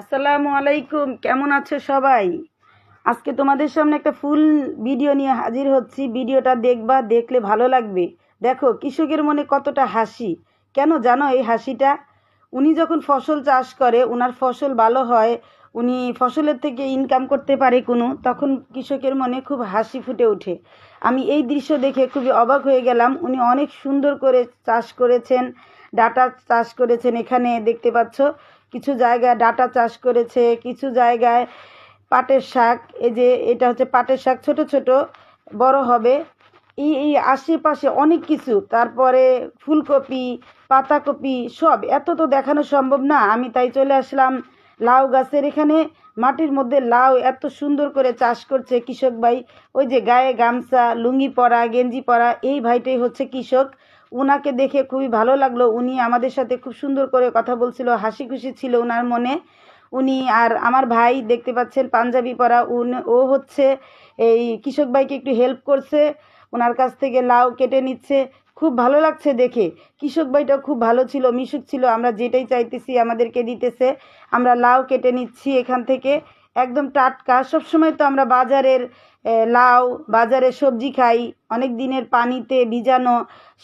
আসসালামু আলাইকুম, কেমন আছো সবাই? আজকে তোমাদের সামনে একটা ফুল ভিডিও নিয়ে হাজির হচ্ছি। ভিডিওটা দেখবা, দেখলে ভালো লাগবে। দেখো, কৃষকের মনে কতটা হাসি। কেন জানো এই হাসিটা? উনি যখন ফসল চাষ করে ওনার ফসল ভালো হয়, উনি ফসলের থেকে ইনকাম করতে পারে কোনো, তখন কৃষকের মনে খুব হাসি ফুটে ওঠে। আমি এই দৃশ্য দেখে খুবই অবাক হয়ে গেলাম। উনি অনেক সুন্দর করে চাষ করেছেন, ডাটা চাষ করেছেন এখানে দেখতে পাচ্ছ। কিছু জায়গায় ডাটা চাষ করেছে, কিছু জায়গায় পাটের শাক, এই যে এটা হচ্ছে পাটের শাক ছোট ছোট, বড় হবে। এই এই আশেপাশে অনেক কিছু, তারপরে ফুলকপি, পাতাকপি, সব। এত তো দেখানো সম্ভব না। আমি তাই চলে আসলাম লাউ গাছের এখানে। মাটির মধ্যে লাউ এত সুন্দর করে চাষ করছে কৃষক ভাই। ওই যে গায়ে গামছা, লুঙ্গি পরা, গেঞ্জি পরা, এই ভাইটাই হচ্ছে কৃষক। উনাকে দেখে খুবই ভালো লাগল। উনি আমাদের সাথে খুব সুন্দর করে কথা বলছিল, হাসি খুশি ছিল ওনার মনে। উনি আর আমার ভাই দেখতে পাচ্ছেন, পাঞ্জাবি পরা। উন ও হচ্ছে এই কৃষক ভাইকে একটু হেল্প করছে। ওনার কাছ থেকে লাউ কেটে নিচ্ছে। খুব ভালো লাগছে দেখে। কৃষক ভাইটা খুব ভালো ছিল, মিশুক ছিল। আমরা যেটাই চাইতেছি আমাদেরকে দিতেছে। আমরা লাউ কেটে নিচ্ছি এখান থেকে। একদম টাটকা। সবসময় তো আমরা বাজারের লাউ, বাজারে সবজি খাই, অনেক দিনের পানিতে ভিজানো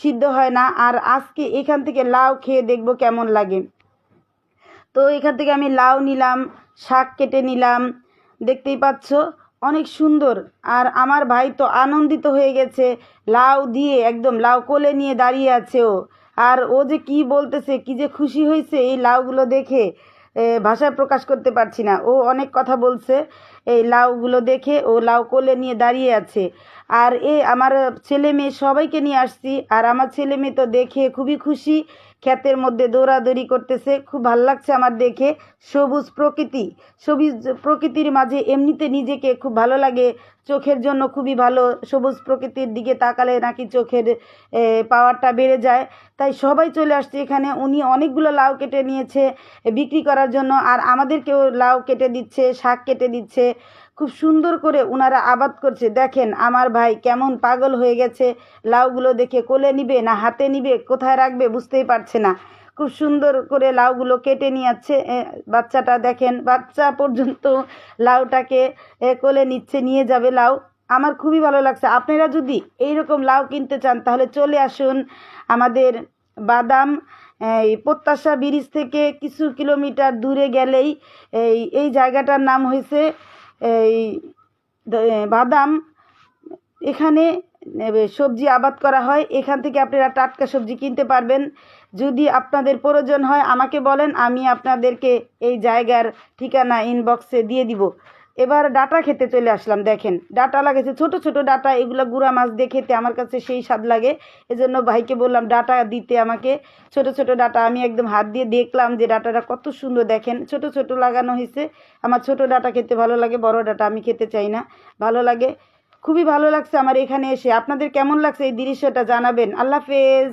সিদ্ধ হয় না, আর আজকে এখান থেকে লাউ খেয়ে দেখব কেমন লাগে। তো এখান থেকে আমি লাউ নিলাম, শাক কেটে নিলাম, দেখতেই পাচ্ছ, অনেক সুন্দর। আর আমার ভাই তো আনন্দিত হয়ে গেছে, লাউ দিয়ে একদম লাউ কোলে নিয়ে দাঁড়িয়ে আছে ও। আর ও যে কি বলতেছে, কি যে খুশি হয়েছে এই লাউগুলো দেখে। ভাষায় প্রকাশ করতে পারছি না। ও অনেক কথা বলছে। এই লাউগুলো দেখে ও লাউ কোলে নিয়ে দাঁড়িয়ে আছে। আর এ আমার ছেলে মেয়ে সবাইকে নিয়ে আসছি। আর আমার ছেলে মেয়ে তো দেখে খুবই খুশি, ক্ষেতের মধ্যে দৌড়াদৌড়ি করতেছে, খুব ভালো লাগছে আমার দেখে। সবুজ প্রকৃতি, সবুজ প্রকৃতির মাঝে এমনিতে নিজেকে খুব ভালো লাগে, চোখের জন্য খুবই ভালো, সবুজ প্রকৃতির দিকে তাকালে নাকি চোখের পাওয়ারটা বেড়ে যায়। তাই সবাই চলে আসছে এখানে, উনি অনেকগুলো লাউ কেটে নিয়েছে বিক্রি করার জন্য। আর আমাদেরকেও লাউ কেটে দিচ্ছে, শাক কেটে দিচ্ছে। খুব সুন্দর করে ওনারা আবাদ করছে। দেখেন, আমার ভাই কেমন পাগল হয়ে গেছে। লাউগুলো দেখে কোলে নিবে না হাতে নিবে, কোথায় রাখবে বুঝতেই পারছে না। খুব সুন্দর করে লাউগুলো কেটে নিয়ে যাচ্ছে বাচ্চাটা দেখেন, বাচ্চা পর্যন্ত লাউটাকে কোলে নিচ্ছে, নিয়ে যাবে লাউ। আমার খুবই ভালো লাগছে। আপনারা যদি এইরকম লাউ কিনতে চান, তাহলে চলে আসুন আমাদের বাদাম, এই প্রত্যাশা ব্রিজ থেকে কিছু কিলোমিটার দূরে গেলেই এই এই জায়গাটার নাম হয়েছে এই বাদাম, এখানে সবজি আবাদ করা হয়। এখান থেকে আপনারা টাটকা সবজি কিনতে পারবেন। যদি আপনাদের প্রয়োজন হয়, আমাকে বলেন, আমি আপনাদেরকে এই জায়গার ঠিকানা ইনবক্সে দিয়ে দিব। এবার ডাটা খেতে চলে আসলাম, দেখেন। ডাটা লাগেছে ছোট ছোট ডাটা, এগুলো গুঁড়া মাছ দিয়ে খেতে আমার কাছে সেই স্বাদ লাগে। এজন্য ভাইকে বললাম, ডাটা দিতে আমাকে। ছোট ছোট ডাটা, আমি একদম হাত দিয়ে দেখলাম যে ডাটাটা কত সুন্দর, দেখেন। ছোট ছোট লাগানো হয়েছে। আমার ছোট ডাটা খেতে ভালো লাগে, বড় ডাটা আমি খেতে চাই না। ভালো লাগে। খুবই ভালো লাগছে আমার এখানে এসে। আপনাদের কেমন লাগছে এই দৃশ্যটা জানাবেন। আল্লাহ হাফেজ।